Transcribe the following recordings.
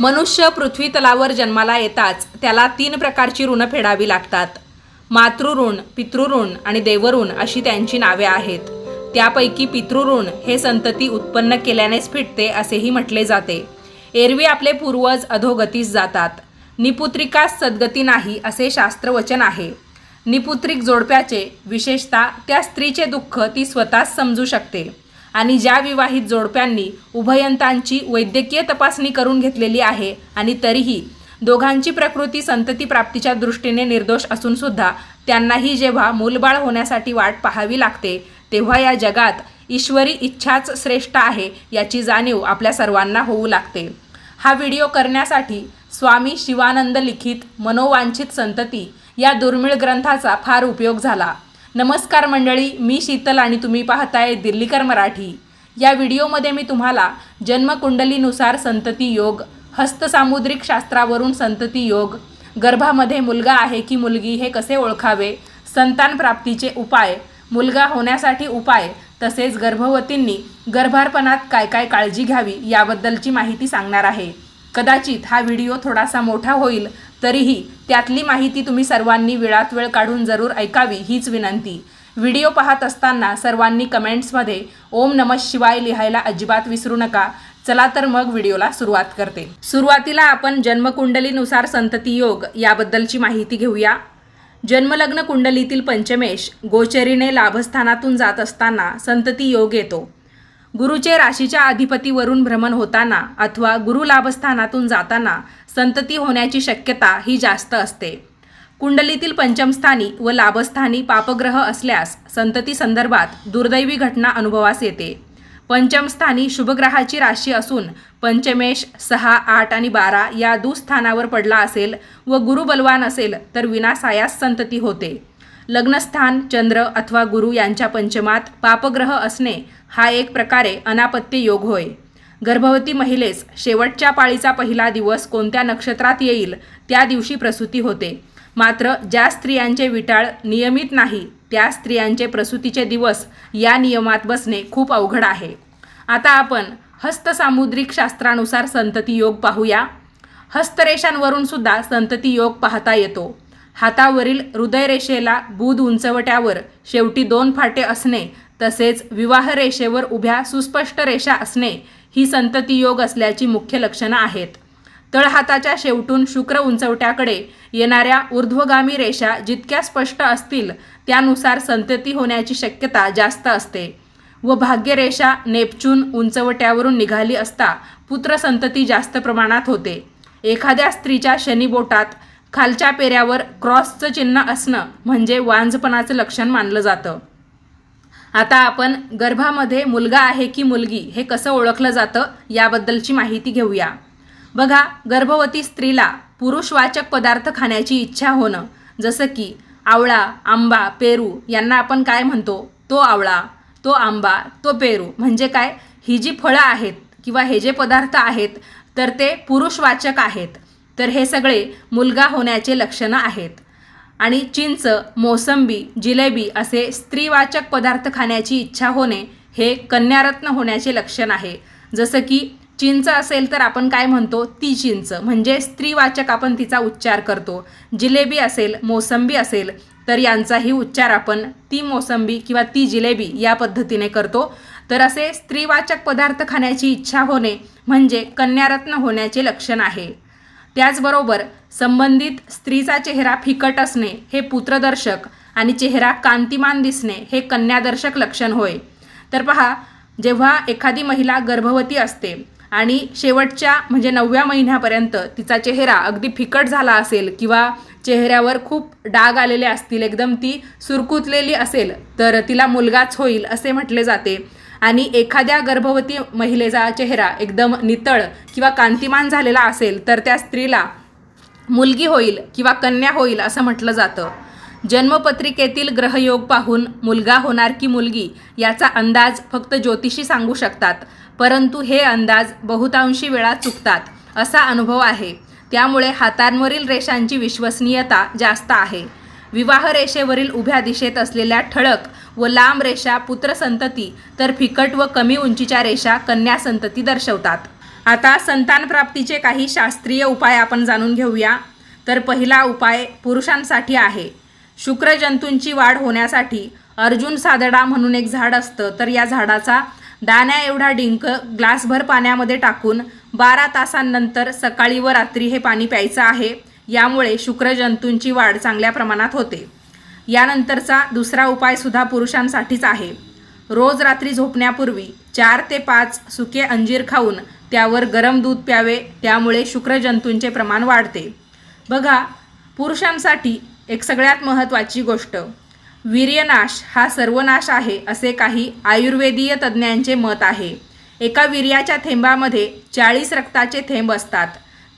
मनुष्य पृथ्वी तलावर जन्माला येताच त्याला तीन प्रकारची ऋण फेडावी लागतात. मातृऋण पितृऋण आणि देवऋण अशी त्यांची नावे आहेत. त्यापैकी पितृऋण हे संतती उत्पन्न केल्यानेच फिटते असेही म्हटले जाते. एरवी आपले पूर्वज अधोगतीस जातात. निपुत्रिकास सद्गती नाही असे शास्त्रवचन आहे. निपुत्रिक जोडप्याचे विशेषतः त्या स्त्रीचे दुःख ती स्वतःच समजू शकते. आणि ज्या विवाहित जोडप्यांनी उभयंतांची वैद्यकीय तपासणी करून घेतलेली आहे आणि तरीही दोघांची प्रकृती संतती प्राप्तीच्या दृष्टीने निर्दोष असूनसुद्धा त्यांनाही जेव्हा मूलबाळ होण्यासाठी वाट पाहावी लागते तेव्हा या जगात ईश्वरी इच्छाच श्रेष्ठ आहे याची जाणीव आपल्या सर्वांना होऊ लागते. हा व्हिडिओ करण्यासाठी स्वामी शिवानंद लिखित मनोवांछित संतती या दुर्मिळ ग्रंथाचा फार उपयोग झाला. नमस्कार मंडळी मी शीतल आणि तुम्ही पाहताय दिल्लीकर मराठी. या व्हिडिओमध्ये मी तुम्हाला जन्मकुंडलीनुसार संतती योग हस्तसामुद्रिक शास्त्रावरून संतती योग गर्भामध्ये मुलगा आहे की मुलगी हे कसे ओळखावे संतान प्राप्तीचे उपाय मुलगा होण्यासाठी उपाय तसेच गर्भवतींनी गर्भारपणात काय काय काळजी घ्यावी याबद्दलची माहिती सांगणार आहे. कदाचित हा व्हिडिओ थोडासा मोठा होईल तरीही त्यातली माहिती तुम्ही सर्वांनी वेळात वेळ काढून जरूर ऐकावी हीच विनंती. व्हिडिओ पाहत असताना सर्वांनी कमेंट्समध्ये ओम नमः शिवाय लिहायला अजिबात विसरू नका. चला तर मग व्हिडिओला सुरुवात करते. सुरुवातीला आपण जन्मकुंडलीनुसार संतती योग याबद्दलची माहिती घेऊया. जन्मलग्न कुंडलीतील पंचमेश गोचरीने लाभस्थानातून जात असताना संतती योग येतो. गुरुचे राशीच्या अधिपतीवरून भ्रमण होताना अथवा गुरु लाभस्थानातून जाताना संतती होण्याची शक्यता ही जास्त असते. कुंडलीतील पंचमस्थानी व लाभस्थानी पापग्रह असल्यास संतती संदर्भात दुर्दैवी घटना अनुभवास येते. पंचमस्थानी शुभग्रहाची राशी असून पंचमेश सहा आठ आणि बारा या दुस्थानावर पडला असेल व गुरु बलवान असेल तर विनासायास संतती होते. लग्नस्थान चंद्र अथवा गुरु यांच्या पंचमात पापग्रह असणे हा एक प्रकारे अनापत्य योग होय. गर्भवती महिलेस शेवटच्या पाळीचा पहिला दिवस कोणत्या नक्षत्रात येईल त्या दिवशी प्रसूती होते. मात्र ज्या स्त्रियांचे विटाळ नियमित नाही त्या स्त्रियांचे प्रसूतीचे दिवस या नियमात बसणे खूप अवघड आहे. आता आपण हस्तसामुद्रिक शास्त्रानुसार संतती योग पाहूया. हस्तरेषांवरून सुद्धा संतती योग पाहता येतो. हातावरील हृदयरेषेला बुध उंचवट्यावर शेवटी दोन फाटे असणे तसेच विवाह रेषेवर उभ्या सुस्पष्ट रेषा असणे ही संतती योग असल्याची मुख्य लक्षणं आहेत. तळहाताच्या शेवटून शुक्र उंचवट्याकडे येणाऱ्या ऊर्ध्वगामी रेषा जितक्या स्पष्ट असतील त्यानुसार संतती होण्याची शक्यता जास्त असते. व भाग्यरेषा नेपच्यून उंचवट्यावरून निघाली असता पुत्रसंतती जास्त प्रमाणात होते. एखाद्या स्त्रीच्या शनीबोटात खालच्या पेऱ्यावर क्रॉसचं चिन्ह असणं म्हणजे वांझपणाचं लक्षण मानलं जातं. आता आपण गर्भामध्ये मुलगा आहे की मुलगी हे कसं ओळखलं जातं याबद्दलची माहिती घेऊया. बघा गर्भवती स्त्रीला पुरुषवाचक पदार्थ खाण्याची इच्छा होणं जसं की आवळा आंबा पेरू यांना आपण काय म्हणतो? तो आवळा तो आंबा तो पेरू. म्हणजे काय? ही जी फळं आहेत किंवा हे जे पदार्थ आहेत तर ते पुरुषवाचक आहेत. तर हे सगळे मुलगा होण्याचे लक्षणं आहेत. आणि चिंच मोसंबी जिलेबी असे स्त्रीवाचक पदार्थ खाण्याची इच्छा होणे हे कन्यारत्न होण्याचे लक्षण आहे. जसं की चिंच असेल तर आपण काय म्हणतो? ती चिंच. म्हणजे स्त्रीवाचक आपण तिचा उच्चार करतो. जिलेबी असेल मोसंबी असेल तर यांचाही उच्चार आपण ती मोसंबी किंवा ती जिलेबी या पद्धतीने करतो. तर असे स्त्रीवाचक पदार्थ खाण्याची इच्छा होणे म्हणजे कन्यारत्न होण्याचे लक्षण आहे. त्याचबरोबर संबंधित स्त्रीचा चेहरा फिकट असणे हे पुत्रदर्शक आणि चेहरा कांतिमान दिसणे हे कन्यादर्शक लक्षण होय. तर पहा जेव्हा एखादी महिला गर्भवती असते आणि शेवटच्या म्हणजे नवव्या महिन्यापर्यंत तिचा चेहरा अगदी फिकट झाला असेल किंवा चेहऱ्यावर खूप डाग आलेले असतील एकदम ती सुरकुतलेली असेल तर तिला मुलगाच होईल असे म्हटले जाते. आणि एखाद्या गर्भवती महिलेचा चेहरा एकदम नितळ किंवा कांतिमान झालेला असेल तर त्या स्त्रीला मुलगी होईल किंवा कन्या होईल असं म्हटलं जातं. जन्मपत्रिकेतील ग्रहयोग पाहून मुलगा होणार की मुलगी याचा अंदाज फक्त ज्योतिषी सांगू शकतात परंतु हे अंदाज बहुतांशी वेळा चुकतात असा अनुभव आहे. त्यामुळे हातांवरील रेषांची विश्वसनीयता जास्त आहे. विवाह रेषेवरील उभ्या दिशेत असलेल्या ठळक व लांब रेषा पुत्रसंतती तर फिकट व कमी उंचीच्या रेषा कन्या संतती दर्शवतात. आता संतानप्राप्तीचे काही शास्त्रीय उपाय आपण जाणून घेऊया. तर पहिला उपाय पुरुषांसाठी आहे. शुक्रजंतूंची वाढ होण्यासाठी अर्जुन सादडा म्हणून एक झाड असतं. तर या झाडाचा दाण्या एवढा डिंक ग्लासभर पाण्यामध्ये टाकून बारा तासांनंतर सकाळी व रात्री हे पाणी प्यायचं आहे. यामुळे शुक्रजंतूंची वाढ चांगल्या प्रमाणात होते. यानंतरचा दुसरा उपायसुद्धा पुरुषांसाठीच आहे. रोज रात्री झोपण्यापूर्वी चार ते पाच सुके अंजीर खाऊन त्यावर गरम दूध प्यावे त्यामुळे शुक्रजंतूंचे प्रमाण वाढते. बघा पुरुषांसाठी एक सगळ्यात महत्त्वाची गोष्ट. वीर्यनाश हा सर्वनाश आहे असे काही आयुर्वेदीय तज्ज्ञांचे मत आहे. एका वीर्याच्या थेंबामध्ये चाळीस रक्ताचे थेंब असतात.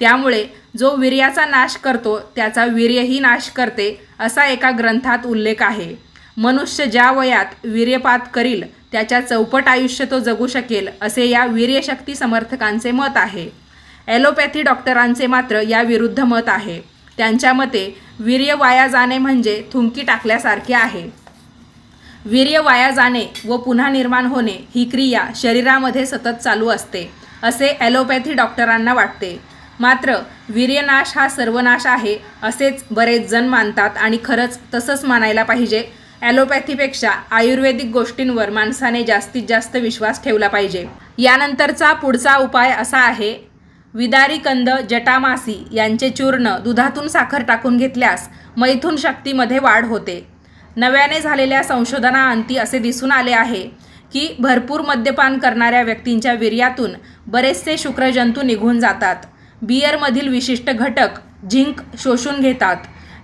त्यामुळे जो वीर्याचा नाश करतो त्याचा वीर्यही नाश करते असा एका ग्रंथात उल्लेख आहे. मनुष्य ज्या वयात वीर्यपात करील त्याच्या चौपट आयुष्य तो जगू शकेल असे या वीर्यशक्ती समर्थकांचे मत आहे. ॲलोपॅथी डॉक्टरांचे मात्र या विरुद्ध मत आहे. त्यांच्या मते वीर्य वाया जाणे म्हणजे थुंकी टाकल्यासारखे आहे. वीर्य वाया जाणे व पुन्हा निर्माण होणे ही क्रिया शरीरामध्ये सतत चालू असते असे ॲलोपॅथी डॉक्टरांना वाटते. मात्र वीर्यनाश हा सर्वनाश आहे असेच बरेच जण मानतात आणि खरंच तसंच मानायला पाहिजे. ॲलोपॅथीपेक्षा आयुर्वेदिक गोष्टींवर माणसाने जास्तीत जास्त विश्वास ठेवला पाहिजे. यानंतरचा पुढचा उपाय असा आहे विदारी कंद जटामासी यांचे चूर्ण दुधातून साखर टाकून घेतल्यास मैथून शक्तीमध्ये वाढ होते. नव्याने झालेल्या संशोधनाअंती असे दिसून आले आहे की भरपूर मद्यपान करणाऱ्या व्यक्तींच्या वीर्यातून बरेचसे शुक्रजंतू निघून जातात. बियरमधील विशिष्ट घटक झिंक शोषून घेतात.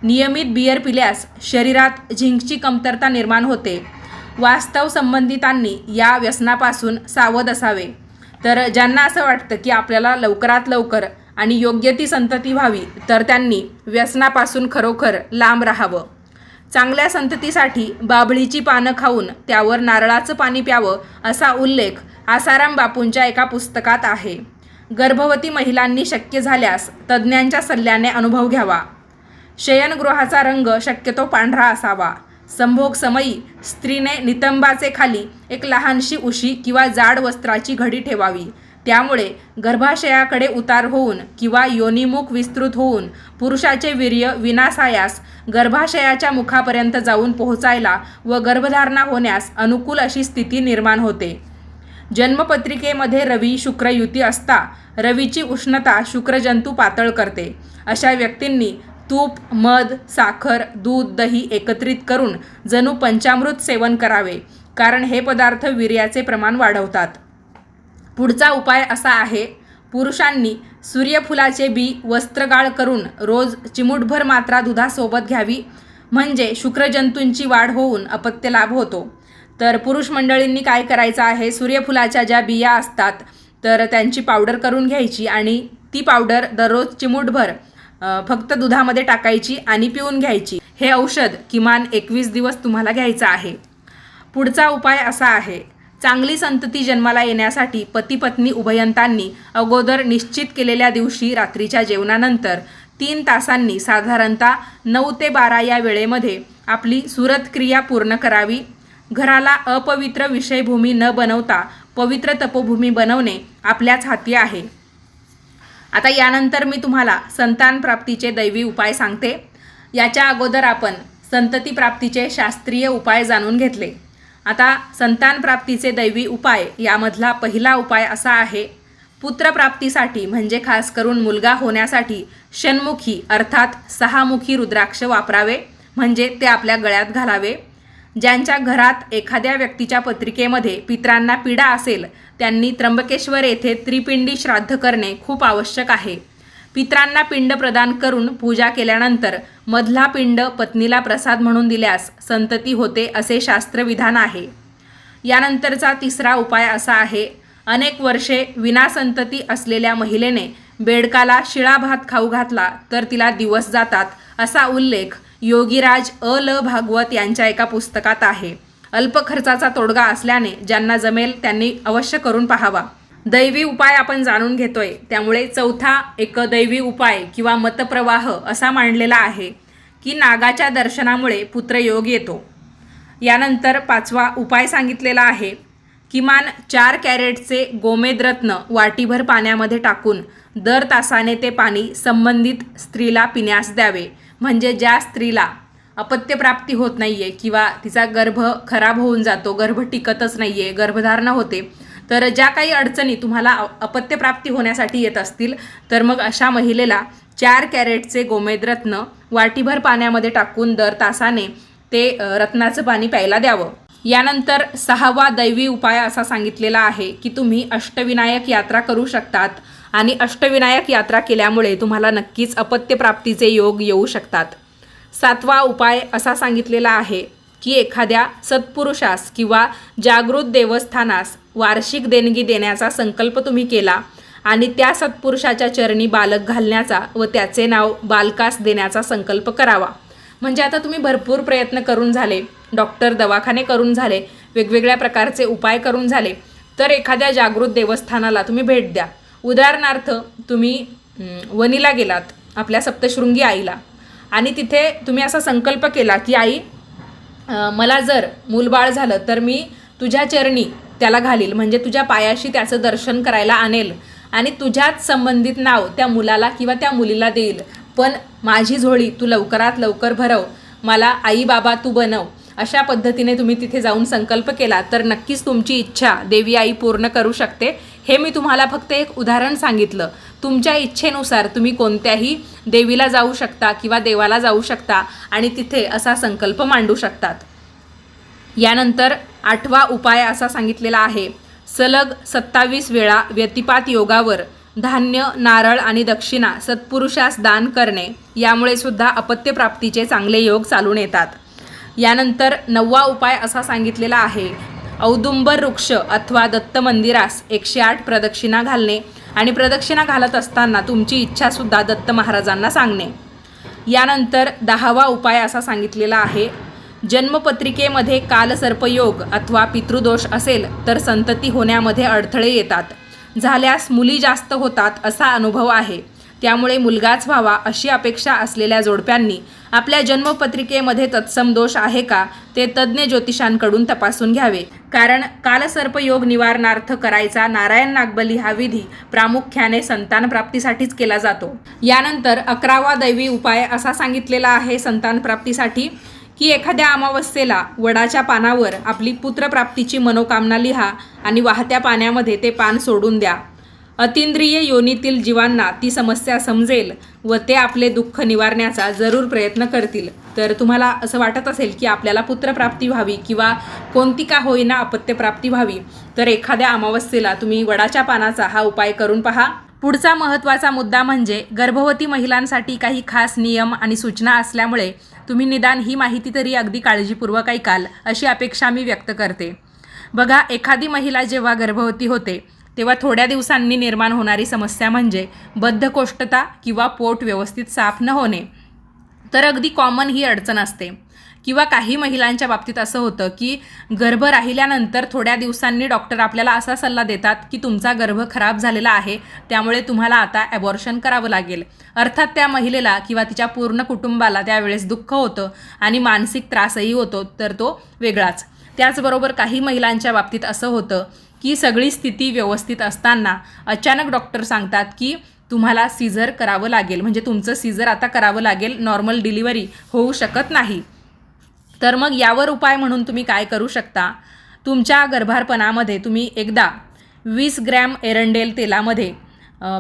नियमित बियर पिल्यास शरीरात झिंकची कमतरता निर्माण होते. वास्तव संबंधितांनी या व्यसनापासून सावध असावे. तर ज्यांना असं वाटतं की आपल्याला लवकरात लवकर आणि योग्य ती संतती व्हावी तर त्यांनी व्यसनापासून खरोखर लांब राहावं. चांगल्या संततीसाठी बाभळीची पानं खाऊन त्यावर नारळाचं पाणी प्यावं असा उल्लेख आसाराम बापूंच्या एका पुस्तकात आहे. गर्भवती महिलांनी शक्य झाल्यास तज्ज्ञांच्या सल्ल्याने अनुभव घ्यावा. शयनगृहाचा रंग शक्यतो पांढरा असावा. संभोग समयी स्त्रीने नितंबाचे खाली एक लहानशी उशी किंवा जाड वस्त्राची घडी ठेवावी. त्यामुळे गर्भाशयाकडे उतार होऊन किंवा योनिमुख विस्तृत होऊन पुरुषाचे वीर्य विनासायास गर्भाशयाच्या मुखापर्यंत जाऊन पोहोचायला व गर्भधारणा होण्यास अनुकूल अशी स्थिती निर्माण होते. जन्मपत्रिकेमध्ये रवी शुक्र युती असता रवीची उष्णता शुक्रजंतू पातळ करते. अशा व्यक्तींनी तूप मध साखर दूध दही एकत्रित करून जणू पंचामृत सेवन करावे कारण हे पदार्थ वीर्याचे प्रमाण वाढवतात. पुढचा उपाय असा आहे पुरुषांनी सूर्यफुलाचे बी वस्त्रगाळ करून रोज चिमूटभर मात्रा दुधासोबत घ्यावी म्हणजे शुक्रजंतूंची वाढ होऊन अपत्य लाभ होतो. तर पुरुष मंडळींनी काय करायचं आहे? सूर्यफुलाच्या ज्या बिया असतात तर त्यांची पावडर करून घ्यायची आणि ती पावडर दररोज चिमूटभर फक्त दुधामध्ये टाकायची आणि पिऊन घ्यायची. हे औषध किमान एकवीस दिवस तुम्हाला घ्यायचं आहे. पुढचा उपाय असा आहे. चांगली संतती जन्माला येण्यासाठी पती पत्नी उभयंतांनी अगोदर निश्चित केलेल्या दिवशी रात्रीच्या जेवणानंतर तीन तासांनी साधारणतः नऊ ते बारा या वेळेमध्ये आपली सुरत क्रिया पूर्ण करावी. घराला अपवित्र विषयभूमी न बनवता पवित्र तपोभूमी बनवणे आपल्याच हाती आहे. आता यानंतर मी तुम्हाला संतान प्राप्तीचे दैवी उपाय सांगते. याच्या अगोदर आपण संतती प्राप्तीचे शास्त्रीय उपाय जाणून घेतले. आता संतान प्राप्तीचे दैवी उपाय यामधला पहिला उपाय असा आहे पुत्रप्राप्तीसाठी म्हणजे खास करून मुलगा होण्यासाठी षण्मुखी अर्थात सहामुखी रुद्राक्ष वापरावे म्हणजे ते आपल्या गळ्यात घालावे. ज्यांच्या घरात एखाद्या व्यक्तीच्या पत्रिकेमध्ये पित्रांना पीडा असेल त्यांनी त्र्यंबकेश्वर येथे त्रिपिंडी श्राद्ध करणे खूप आवश्यक आहे. पित्रांना पिंड प्रदान करून पूजा केल्यानंतर मधला पिंड पत्नीला प्रसाद म्हणून दिल्यास संतती होते असे शास्त्रविधान आहे. यानंतरचा तिसरा उपाय असा आहे अनेक वर्षे विनासंतती असलेल्या महिलेने बेडकाला शिळा भात खाऊ घातला तर तिला दिवस जातात असा उल्लेख योगीराज अ ल भागवत यांच्या एका पुस्तकात आहे. अल्प खर्चाचा तोडगा असल्याने ज्यांना जमेल त्यांनी अवश्य करून पाहावा. दैवी उपाय आपण जाणून घेतोय. त्यामुळे चौथा एक दैवी उपाय किंवा मतप्रवाह असा मांडलेला आहे की नागाच्या दर्शनामुळे पुत्रयोग येतो. यानंतर पाचवा उपाय सांगितलेला आहे. किमान चार कॅरेटचे गोमेद रत्न वाटीभर पाण्यामध्ये टाकून दर तासाने ते पाणी संबंधित स्त्रीला पिण्यास द्यावे. म्हणजे ज्या स्त्रीला अपत्यप्राप्ती होत नाही आहे किंवा तिचा गर्भ खराब होऊन जातो गर्भ टिकतच नाही आहे गर्भधारणा होते तर ज्या काही अडचणी तुम्हाला अपत्यप्राप्ती होण्यासाठी येत असतील तर मग अशा महिलेला चार कॅरेटचे गोमेद रत्न वाटीभर पाण्यामध्ये टाकून दर तासाने ते रत्नाचं पाणी प्यायला द्यावं. यानंतर सहावा दैवी उपाय असा सांगितलेला आहे की तुम्ही अष्टविनायक यात्रा करू शकतात. आणि अष्टविनायक यात्रा केल्यामुळे तुम्हाला नक्कीच अपत्यप्राप्तीचे योग येऊ शकतात. सातवा उपाय असा सांगितलेला आहे की एखाद्या सत्पुरुषास किंवा जागृत देवस्थानास वार्षिक देणगी देण्याचा संकल्प तुम्ही केला आणि त्या सत्पुरुषाच्या चरणी बालक घालण्याचा व त्याचे नाव बालकास देण्याचा संकल्प करावा. म्हणजे आता तुम्ही भरपूर प्रयत्न करून झाले डॉक्टर दवाखाने करून झाले वेगवेगळ्या प्रकारचे उपाय करून झाले तर एखाद्या जागृत देवस्थानाला तुम्ही भेट द्या. उदाहरणार्थ तुम्ही वनीला गेलात आपल्या सप्तशृंगी आईला. आणि तिथे तुम्ही असा संकल्प केला की आई मला जर मूलबाळ झालं तर मी तुझ्या चरणी त्याला घालील. म्हणजे तुझ्या पायाशी त्याचं दर्शन करायला आणेल. आणि तुझ्याच संबंधित नाव त्या मुलाला किंवा त्या मुलीला देईल. पण माझी झोळी तू लवकरात लवकर भरव. मला आई बाबा तू बनव. अशा पद्धतीने तुम्ही तिथे जाऊन संकल्प केला तर नक्कीच तुमची इच्छा देवी आई पूर्ण करू शकते. हे मी तुम्हाला फक्त एक उदाहरण सांगितलं. तुमच्या इच्छेनुसार तुम्ही कोणत्याही देवीला जाऊ शकता किंवा देवाला जाऊ शकता आणि तिथे असा संकल्प मांडू शकतात. यानंतर आठवा उपाय असा सांगितलेला आहे. सलग सत्तावीस वेळा व्यतिपात योगावर धान्य नारळ आणि दक्षिणा सत्पुरुषास दान करणे यामुळे सुद्धा अपत्यप्राप्तीचे चांगले योग चालून येतात. यानंतर नववा उपाय असा सांगितलेला आहे. औदुंबर वृक्ष अथवा दत्त मंदिरास एकशे आठ प्रदक्षिणा घालणे आणि प्रदक्षिणा घालत असताना तुमची इच्छासुद्धा दत्त महाराजांना सांगणे. यानंतर दहावा उपाय असा सांगितलेला आहे. जन्मपत्रिकेमध्ये कालसर्पयोग अथवा पितृदोष असेल तर संतती होण्यामध्ये अडथळे येतात. झाल्यास मुली जास्त होतात असा अनुभव आहे. त्यामुळे मुलगाच व्हावा अशी अपेक्षा असलेल्या जोडप्यांनी आपल्या जन्मपत्रिकेमध्ये तत्सम दोष आहे का ते तज्ज्ञ ज्योतिषांकडून तपासून घ्यावे. कारण कालसर्पयोग निवारणार्थ करायचा नारायण नागबली हा विधी प्रामुख्याने संतान प्राप्तीसाठीच केला जातो. यानंतर अकरावा दैवी उपाय असा सांगितलेला आहे संतान प्राप्तीसाठी की एखाद्या अमावस्येला वडाच्या पानावर आपली पुत्रप्राप्तीची मनोकामना लिहा आणि वाहत्या पाण्यामध्ये ते पान सोडून द्या. अतिंद्रिय योनीतील जीवांना ती समस्या समजेल व ते आपले दुःख निवारण्याचा जरूर प्रयत्न करतील. तर तुम्हाला असं वाटत असेल की आपल्याला पुत्रप्राप्ती व्हावी किंवा कोणती का होईना अपत्यप्राप्ती व्हावी तर एखाद्या अमावस्येला तुम्ही वडाच्या पानाचा हा उपाय करून पहा. पुढचा महत्त्वाचा मुद्दा म्हणजे गर्भवती महिलांसाठी काही खास नियम आणि सूचना असल्यामुळे तुम्ही निदान ही माहिती तरी अगदी काळजीपूर्वक ऐकाल अशी अपेक्षा मी व्यक्त करते. बघा एखादी महिला जेव्हा गर्भवती होते तेव्हा थोड्या दिवसांनी निर्माण होणारी समस्या म्हणजे बद्धकोष्ठता किंवा पोट व्यवस्थित साफ न होणे. तर अगदी कॉमन ही अडचण असते. किंवा काही महिलांच्या बाबतीत असं होतं की गर्भ राहिल्यानंतर थोड्या दिवसांनी डॉक्टर आपल्याला असा सल्ला देतात की तुमचा गर्भ खराब झालेला आहे त्यामुळे तुम्हाला आता ॲबॉर्शन करावं लागेल. अर्थात त्या महिलेला किंवा तिच्या पूर्ण कुटुंबाला त्यावेळेस दुःख होतं आणि मानसिक त्रासही होतो तर तो वेगळाच. त्याचबरोबर काही महिलांच्या बाबतीत असं होतं की सगळी स्थिती व्यवस्थित असताना अचानक डॉक्टर सांगतात की तुम्हाला सीझर करावं लागेल. म्हणजे तुमचं सीझर आता करावं लागेल. नॉर्मल डिलिव्हरी होऊ शकत नाही. तर मग यावर उपाय म्हणून तुम्ही काय करू शकता? तुमच्या गर्भारपणामध्ये तुम्ही एकदा वीस ग्रॅम एरंडेल तेलामध्ये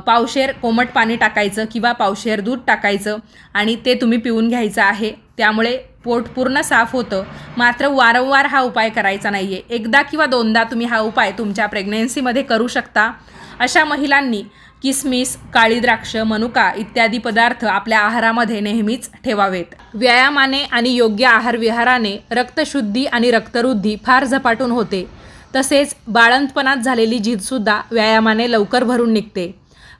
पावशेर कोमट पाणी टाकायचं किंवा पावशेर दूध टाकायचं आणि ते तुम्ही पिऊन घ्यायचं आहे. त्यामुळे पोट पूर्ण साफ होतं. मात्र वारंवार हा उपाय करायचा नाही आहे एकदा किंवा दोनदा तुम्ही हा उपाय तुमच्या प्रेग्नेन्सीमध्ये करू शकता. अशा महिलांनी किसमिस काळी द्राक्ष मनुका इत्यादी पदार्थ आपल्या आहारामध्ये नेहमीच ठेवावेत. व्यायामाने आणि योग्य आहारविहाराने रक्तशुद्धी आणि रक्तवृद्धी फार झपाटून होते. तसेच बाळंतपणात झालेली झीजसुद्धा व्यायामाने लवकर भरून निघते.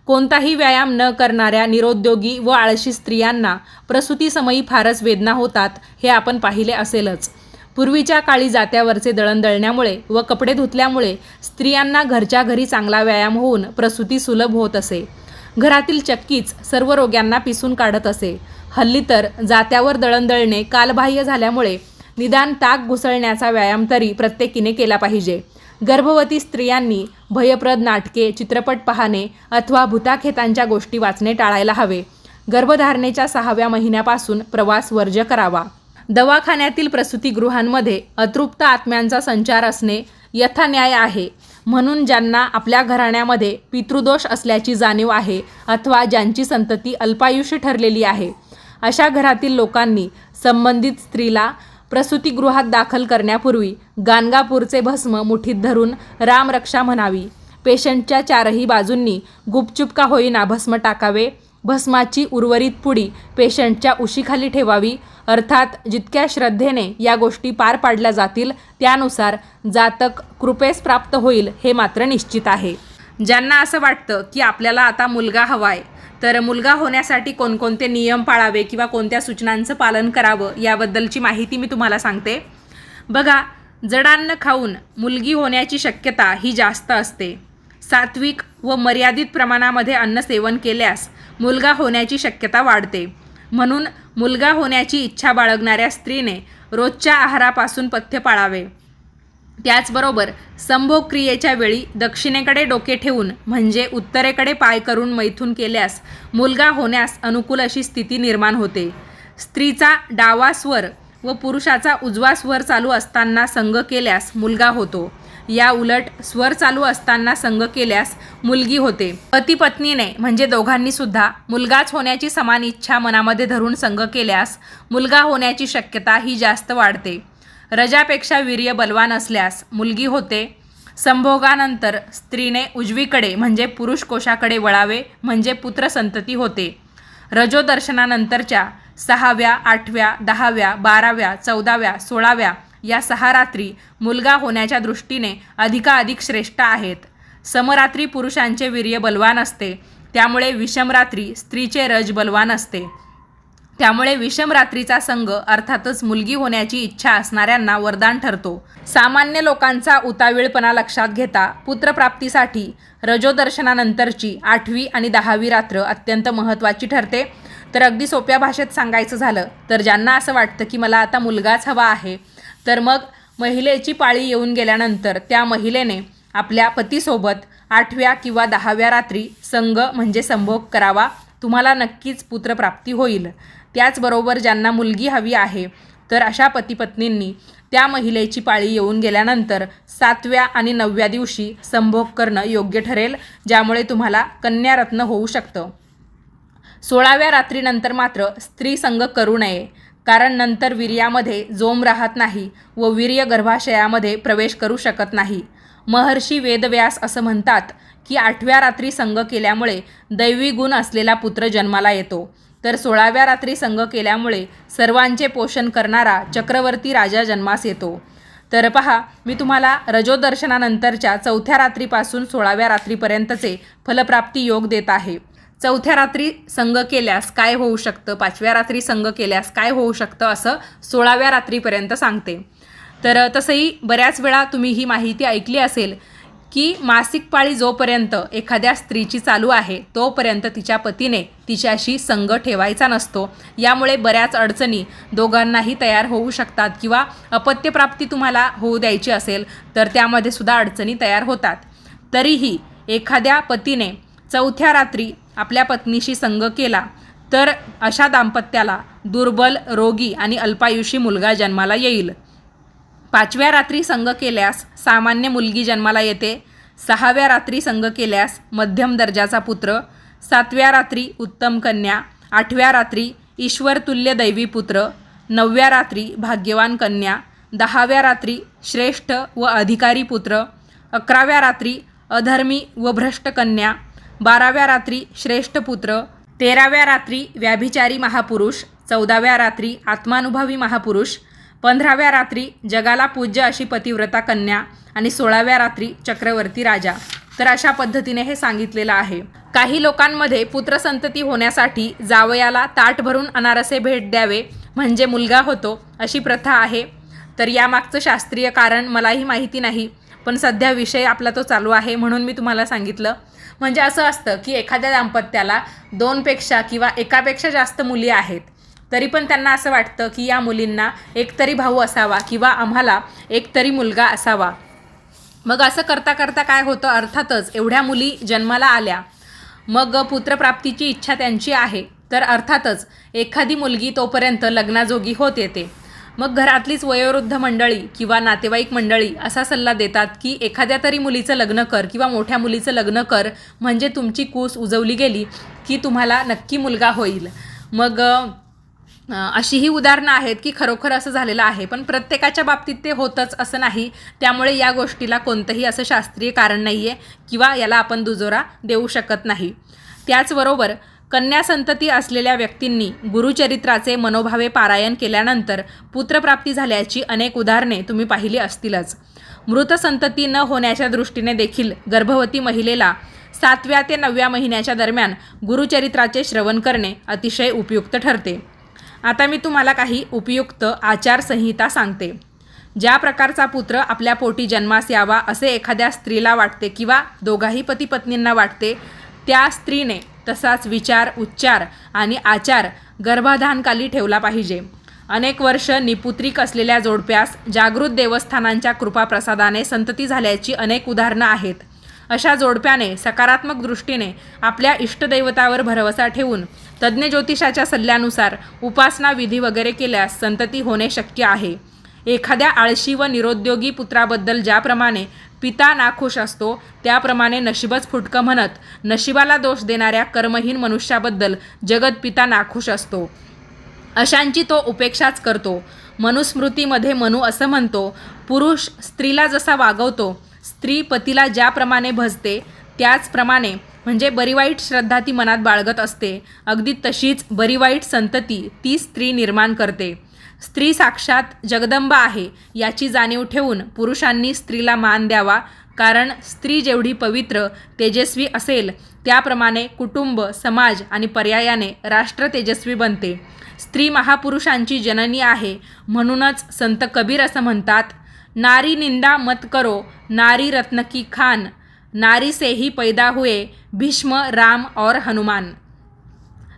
कोणताही व्यायाम न करणाऱ्या निरुद्योगी व आळशी स्त्रियांना प्रसूतीसमयी फारच वेदना होतात हे आपण पाहिले असेलच. पूर्वीच्या काळी जात्यावरचे दळण दळण्यामुळे व कपडे धुतल्यामुळे स्त्रियांना घरच्या घरी चांगला व्यायाम होऊन प्रसूती सुलभ होत असे. घरातील चक्कीच सर्व रोग्यांना पिसून काढत असे. हल्ली तर जात्यावर दळण दळणे कालबाह्य झाल्यामुळे निदान ताक घुसळण्याचा व्यायाम तरी प्रत्येकीने केला पाहिजे. गर्भवती स्त्रियांनी भयप्रद नाटके चित्रपट पाहणे अथवा भूताखेतांच्या गोष्टी वाचणे टाळायला हवे. गर्भधारणेच्या सहाव्या महिन्यापासून प्रवास वर्ज्य करावा. दवाखान्यातील प्रसूतीगृहांमध्ये अतृप्त आत्म्यांचा संचार असणे यथान्याय आहे. म्हणून ज्यांना आपल्या घराण्यामध्ये पितृदोष असल्याची जाणीव आहे अथवा ज्यांची संतती अल्पायुष्य ठरलेली आहे अशा घरातील लोकांनी संबंधित स्त्रीला प्रसूतीगृहात दाखल करण्यापूर्वी गाणगापूरचे भस्म मुठीत धरून रामरक्षा म्हणावी. पेशंटच्या चारही बाजूंनी गुपचूप का होईना भस्म टाकावे. भस्माची उर्वरित पुडी पेशंटच्या उशीखाली ठेवावी. अर्थात जितक्या श्रद्धेने या गोष्टी पार पाडल्या जातील त्यानुसार जातक कृपेस प्राप्त होईल हे मात्र निश्चित आहे. ज्यांना असं वाटतं की आपल्याला आता मुलगा हवाय तर मुलगा होण्यासाठी कोणकोणते नियम पाळावे किंवा कोणत्या सूचनांचं पालन करावं याबद्दलची माहिती मी तुम्हाला सांगते. बघा जडान्न खाऊन मुलगी होण्याची शक्यता ही जास्त असते. सात्विक व मर्यादित प्रमाणामध्ये अन्न सेवन केल्यास मुलगा होण्याची शक्यता वाढते. म्हणून मुलगा होण्याची इच्छा बाळगणाऱ्या स्त्रीने रोजच्या आहारापासून पथ्य पाळावे. त्याचबरोबर संभोग क्रियेच्या वेळी दक्षिणेकडे डोके ठेवून म्हणजे उत्तरेकडे पाय करून मैथून केल्यास मुलगा होण्यास अनुकूल अशी स्थिती निर्माण होते. स्त्रीचा डावा स्वर व पुरुषाचा उजवा स्वर चालू असताना संग केल्यास मुलगा होतो. या उलट स्वर चालू असताना संग केल्यास मुलगी होते. पती पत्नीने म्हणजे दोघांनी सुद्धा मुलगाच होण्याची समान इच्छा मनामध्ये धरून संग केल्यास मुलगा होण्याची शक्यता ही जास्त वाढते. रजापेक्षा वीर्य बलवान असल्यास मुलगी होते. संभोगानंतर स्त्रीने उजवीकडे म्हणजे पुरुष कोशाकडे वळावे म्हणजे पुत्रसंतती होते. रजोदर्शनानंतरच्या सहाव्या आठव्या दहाव्या बाराव्या चौदाव्या सोळाव्या या सहा रात्री मुलगा होण्याच्या दृष्टीने अधिकाधिक श्रेष्ठ आहेत. समरात्री पुरुषांचे वीर्य बलवान असते. त्यामुळे विषमरात्री स्त्रीचे रज बलवान असते. त्यामुळे विषम रात्रीचा संघ अर्थातच मुलगी होण्याची इच्छा असणाऱ्यांना वरदान ठरतो. सामान्य लोकांचा उतावीळपणा लक्षात घेता पुत्रप्राप्तीसाठी रजोदर्शनानंतरची आठवी आणि दहावी रात्र अत्यंत महत्त्वाची ठरते. तर अगदी सोप्या भाषेत सांगायचं झालं तर ज्यांना असं वाटतं की मला आता मुलगाच हवा आहे तर मग महिलेची पाळी येऊन गेल्यानंतर त्या महिलेने आपल्या पतीसोबत आठव्या किंवा दहाव्या रात्री संघ म्हणजे संभोग करावा. तुम्हाला नक्कीच पुत्रप्राप्ती होईल. त्याचबरोबर ज्यांना मुलगी हवी आहे तर अशा पतीपत्नींनी त्या महिलेची पाळी येऊन गेल्यानंतर सातव्या आणि नवव्या दिवशी संभोग करणं योग्य ठरेल ज्यामुळे तुम्हाला कन्यारत्न होऊ शकतं. सोळाव्या रात्रीनंतर मात्र स्त्री संग करू नये कारण नंतर वीर्यामध्ये जोम राहत नाही व वीर्य गर्भाशयामध्ये प्रवेश करू शकत नाही. महर्षी वेदव्यास असं म्हणतात की आठव्या रात्री संग केल्यामुळे दैवी गुण असलेला पुत्र जन्माला येतो. तर सोळाव्या रात्री संघ केल्यामुळे सर्वांचे पोषण करणारा चक्रवर्ती राजा जन्मास येतो. तर पहा मी तुम्हाला रजोदर्शनानंतरच्या चौथ्या रात्रीपासून सोळाव्या रात्रीपर्यंतचे फलप्राप्ती योग देत आहे. चौथ्या रात्री संघ केल्यास काय होऊ शकतं? पाचव्या रात्री संघ केल्यास काय होऊ शकतं? असं सोळाव्या रात्रीपर्यंत सांगते. तर तसंही बऱ्याच वेळा तुम्ही ही माहिती ऐकली असेल की मासिक पाळी जोपर्यंत एखाद्या स्त्रीची चालू आहे तोपर्यंत तिच्या पतीने तिच्याशी संग ठेवायचा नसतो. यामुळे बऱ्याच अडचणी दोघांनाही तयार होऊ शकतात किंवा अपत्यप्राप्ती तुम्हाला होऊ द्यायची असेल तर त्यामध्ये सुद्धा अडचणी तयार होतात. तरीही एखाद्या पतीने चौथ्या रात्री आपल्या पत्नीशी संग केला तर अशा दाम्पत्याला दुर्बल रोगी आणि अल्पायुषी मुलगा जन्माला येईल. पाचव्या रात्री संग केल्यास सामान्य मुलगी जन्माला येते. सहाव्या रात्री संग केल्यास मध्यम दर्जाचा पुत्र. सातव्या रात्री उत्तम कन्या. आठव्या रात्री ईश्वरतुल्य दैवी पुत्र. नवव्या रात्री भाग्यवान कन्या. दहाव्या रात्री श्रेष्ठ व अधिकारी पुत्र. अकराव्या रात्री अधर्मी व भ्रष्ट कन्या. बाराव्या रात्री श्रेष्ठ पुत्र. तेराव्या रात्री व्याभिचारी महापुरुष. चौदाव्या रात्री आत्मानुभवी महापुरुष. पंधराव्या रात्री जगाला पूज्य अशी पतिव्रता कन्या आणि सोळाव्या रात्री चक्रवर्ती राजा. तर अशा पद्धतीने हे सांगितलेलं आहे. काही लोकांमध्ये पुत्रसंतती होण्यासाठी जावयाला ताट भरून अनारसे भेट द्यावे म्हणजे मुलगा होतो अशी प्रथा आहे. तर यामागचं शास्त्रीय कारण मलाही माहिती नाही पण सध्या विषय आपला तो चालू आहे म्हणून मी तुम्हाला सांगितलं. म्हणजे असं असतं की एखाद्या दाम्पत्याला दोनपेक्षा किंवा एकापेक्षा जास्त मुली आहेत. तरी पण त्यांना असं वाटतं की या मुलींना एकतरी भाऊ असावा किंवा आम्हाला एकतरी मुलगा असावा. मग असं करता करता काय होतं? अर्थातच एवढ्या मुली जन्माला आल्या. मग पुत्रप्राप्तीची इच्छा त्यांची आहे. तर अर्थातच एखादी मुलगी तोपर्यंत लग्नाजोगी होत येते. मग घरातलीच वयोवृद्ध मंडळी किंवा नातेवाईक मंडळी असा सल्ला देतात की एखाद्या तरी मुलीचं लग्न कर किंवा मोठ्या मुलीचं लग्न कर. म्हणजे तुमची कूस उजवली गेली की तुम्हाला नक्की मुलगा होईल. मग अशी ही उदाहरणं आहेत की खरोखर असं झालेलं आहे पण प्रत्येकाच्या बाबतीत ते होतंच असं नाही. त्यामुळे या गोष्टीला कोणतंही असं शास्त्रीय कारण नाही आहे किंवा याला आपण दुजोरा देऊ शकत नाही. त्याचबरोबर कन्या संतती असलेल्या व्यक्तींनी गुरुचरित्राचे मनोभावे पारायण केल्यानंतर पुत्रप्राप्ती झाल्याची अनेक उदाहरणे तुम्ही पाहिली असतीलच. मृत संतती न होण्याच्या दृष्टीने देखील गर्भवती महिलेला सातव्या ते नवव्या महिन्याच्या दरम्यान गुरुचरित्राचे श्रवण करणे अतिशय उपयुक्त ठरते. आता मी तुम्हाला काही उपयुक्त आचारसंहिता सांगते. ज्या प्रकारचा पुत्र आपल्या पोटी जन्मास यावा असे एखाद्या स्त्रीला वाटते किंवा दोघाही पती पत्नींना वाटते त्या स्त्रीने तसाच विचार उच्चार आणि आचार गर्भाधानकाली ठेवला पाहिजे. अनेक वर्ष निपुत्रिक असलेल्या जोडप्यास जागृत देवस्थानांच्या कृपाप्रसादाने संतती झाल्याची अनेक उदाहरणं आहेत. अशा जोडप्याने सकारात्मक दृष्टीने आपल्या इष्टदैवतावर भरवसा ठेवून तज्ज्ञ ज्योतिषाच्या सल्ल्यानुसार उपासना विधी वगैरे केल्यास संतती होणे शक्य आहे. एखाद्या आळशी व निरुद्योगी पुत्राबद्दल ज्याप्रमाणे पिता नाखुश असतो त्याप्रमाणे नशीबच फुटकं म्हणत नशिबाला दोष देणाऱ्या कर्महीन मनुष्याबद्दल जगत पिता नाखुश असतो. अशांची तो उपेक्षाच करतो. मनुस्मृतीमध्ये मनू असं म्हणतो पुरुष स्त्रीला जसा वागवतो स्त्री पतीला ज्याप्रमाणे भजते त्याचप्रमाणे म्हणजे बरी वाईट श्रद्धा ती मनात बाळगत असते. अगदी तशीच बरी वाईट संतती ती स्त्री निर्माण करते. स्त्री साक्षात जगदंबा आहे याची जाणीव ठेवून पुरुषांनी स्त्रीला मान द्यावा कारण स्त्री जेवढी पवित्र तेजस्वी असेल त्याप्रमाणे कुटुंब समाज आणि पर्यायाने राष्ट्र तेजस्वी बनते. स्त्री महापुरुषांची जननी आहे म्हणूनच संत कबीर असं म्हणतात नारी निंदा मत करो नारी रत्न की खान नारी से ही पैदा हुए भीष्म राम और हनुमान.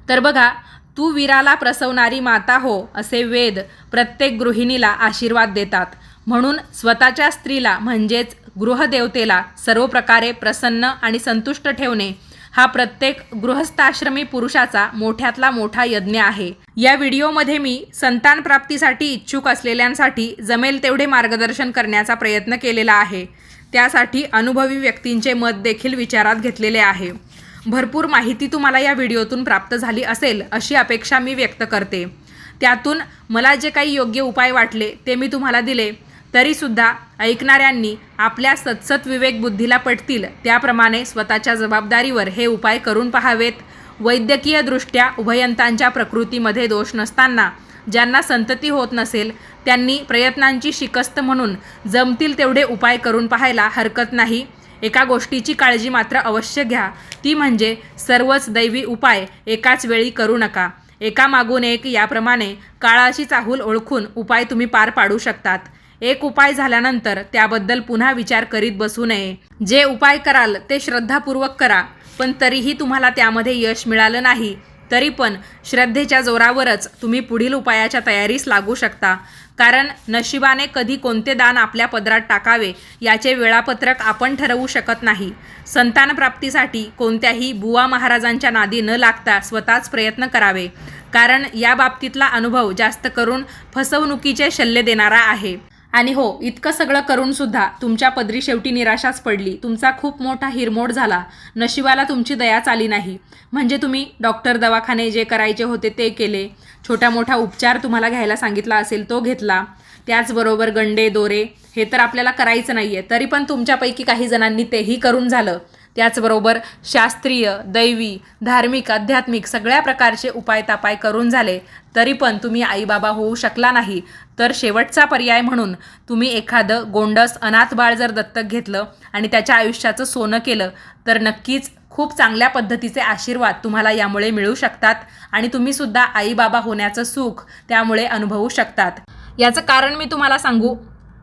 तर बघा तू वीराला प्रसवणारी माता हो असे वेद प्रत्येक गृहिणीला आशीर्वाद देतात. म्हणून स्वतःच्या स्त्रीला म्हणजेच गृहदेवतेला सर्व प्रकारे प्रसन्न आणि संतुष्ट ठेवणे हा प्रत्येक गृहस्थाश्रमी पुरुषाचा मोठ्यातला मोठा यज्ञ आहे. या व्हिडिओमध्ये मी संतान प्राप्तीसाठी इच्छुक असलेल्यांसाठी जमेल तेवढे मार्गदर्शन करण्याचा प्रयत्न केलेला आहे. त्यासाठी अनुभवी व्यक्तींचे मत देखील विचारात घेतलेले आहे. भरपूर माहिती तुम्हाला या व्हिडिओतून प्राप्त झाली असेल अशी अपेक्षा मी व्यक्त करते. त्यातून मला जे काही योग्य उपाय वाटले ते मी तुम्हाला दिले. तरीसुद्धा ऐकणाऱ्यांनी आपल्या सतसत विवेकबुद्धीला पटतील त्याप्रमाणे स्वतःच्या जबाबदारीवर हे उपाय करून पहावेत. वैद्यकीयदृष्ट्या उभयंतांच्या प्रकृतीमध्ये दोष नसताना ज्यांना संतती होत नसेल त्यांनी प्रयत्नांची शिकस्त म्हणून जमतील तेवढे उपाय करून पाहायला हरकत नाही. एका गोष्टीची काळजी मात्र अवश्य घ्या. ती म्हणजे सर्वच दैवी उपाय एकाच वेळी करू नका. एका मागून एक याप्रमाणे काळाची चाहूल ओळखून उपाय तुम्ही पार पाडू शकतात. एक उपाय झाल्यानंतर त्याबद्दल पुन्हा विचार करीत बसू नये. जे उपाय कराल ते श्रद्धापूर्वक करा पण तरीही तुम्हाला त्यामध्ये यश मिळालं नाही. तरी पण श्रद्धेच्या जोरावरच तुम्ही पुढील उपायाच्या तयारीस लागू शकता. कारण नशिबाने कधी कोणते दान आपल्या पदरात टाकावे याचे वेळापत्रक आपण ठरवू शकत नाही. संतान प्राप्तीसाठी कोणत्याही बुवा महाराजांच्या नादी न लागता स्वतःच प्रयत्न करावे. कारण या बाबतीतला अनुभव जास्त करून फसवणुकीचे शल्य देणारा आहे. आणि हो इतकं सगळं करून सुद्धा तुमच्या पदरी शेवटी निराशाच पडली. तुमचा खूप मोठा हिरमोड झाला. नशिबाला तुमची दयाच आली नाही. म्हणजे तुम्ही डॉक्टर दवाखाने जे करायचे होते ते केले. छोटा मोठा उपचार तुम्हाला घ्यायला सांगितला असेल तो घेतला. त्याचबरोबर गंडे दोरे हे तर आपल्याला करायचं नाही आहे तरी पण तुमच्यापैकी काही जणांनी तेही करून झालं. त्याचबरोबर शास्त्रीय दैवी धार्मिक आध्यात्मिक सगळ्या प्रकारचे उपाय तापाय करून झाले तरी पण तुम्ही आईबाबा होऊ शकला नाही. तर शेवटचा पर्याय म्हणून तुम्ही एखादं गोंडस अनाथ बाळ जर दत्तक घेतलं आणि त्याच्या आयुष्याचं सोनं केलं तर नक्कीच खूप चांगल्या पद्धतीचे आशीर्वाद तुम्हाला यामुळे मिळू शकतात आणि तुम्हीसुद्धा आईबाबा होण्याचं सुख त्यामुळे अनुभवू शकतात. याचं कारण मी तुम्हाला सांगू.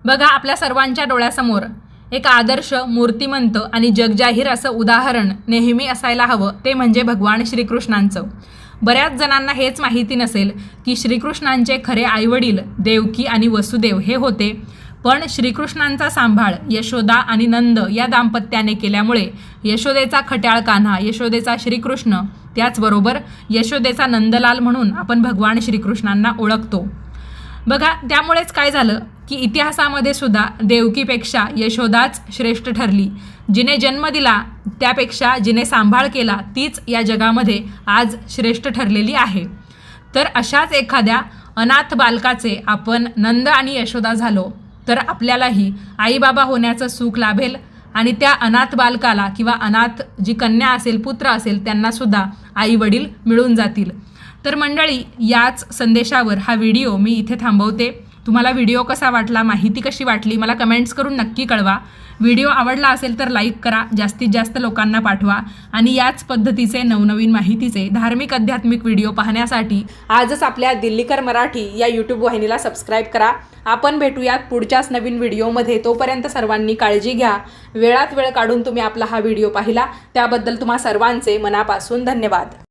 बघा आपल्या सर्वांच्या डोळ्यासमोर एक आदर्श मूर्तिमंत आणि जगजाहीर असं उदाहरण नेहमी असायला हवं ते म्हणजे भगवान श्रीकृष्णांचं. बऱ्याच जणांना हेच माहिती नसेल की श्रीकृष्णांचे खरे आईवडील देवकी आणि वसुदेव हे होते. पण श्रीकृष्णांचा सांभाळ यशोदा आणि नंद या दाम्पत्याने केल्यामुळे यशोदेचा खट्याळ कान्हा यशोदेचा श्रीकृष्ण त्याचबरोबर यशोदेचा नंदलाल म्हणून आपण भगवान श्रीकृष्णांना ओळखतो. बघा त्यामुळेच काय झालं? की इतिहासामध्ये सुद्धा देवकीपेक्षा यशोदाच श्रेष्ठ ठरली. जिने जन्म दिला त्यापेक्षा जिने सांभाळ केला तीच या जगामध्ये आज श्रेष्ठ ठरलेली आहे. तर अशाच एखाद्या अनाथ बालकाचे आपण नंद आणि यशोदा झालो तर आपल्यालाही आईबाबा होण्याचं सुख लाभेल आणि त्या अनाथ बालकाला किंवा अनाथ जी कन्या असेल पुत्र असेल त्यांनासुद्धा आई वडील मिळून जातील. तर मंडळी याच संदेशावर हा व्हिडिओ मी इथे थांबवते. तुम्हाला व्हिडिओ कसा वाटला माहिती कशी वाटली मला कमेंट्स करून नक्की कळवा. व्हिडिओ आवडला असेल तर लाईक करा जास्तीत जास्त लोकांना पाठवा. आणि याच पद्धतीचे नवनवीन माहितीचे धार्मिक आध्यात्मिक व्हिडिओ पाहण्यासाठी आजच आपल्या दिल्लीकर मराठी या यूट्यूब वाहिनीला सबस्क्राईब करा. आपण भेटूयात पुढच्याच नवीन व्हिडिओमध्ये. तोपर्यंत सर्वांनी काळजी घ्या. वेळात वेळ काढून तुम्ही आपला हा व्हिडिओ पाहिला. त्याबद्दल तुम्हा सर्वांचे मनापासून धन्यवाद.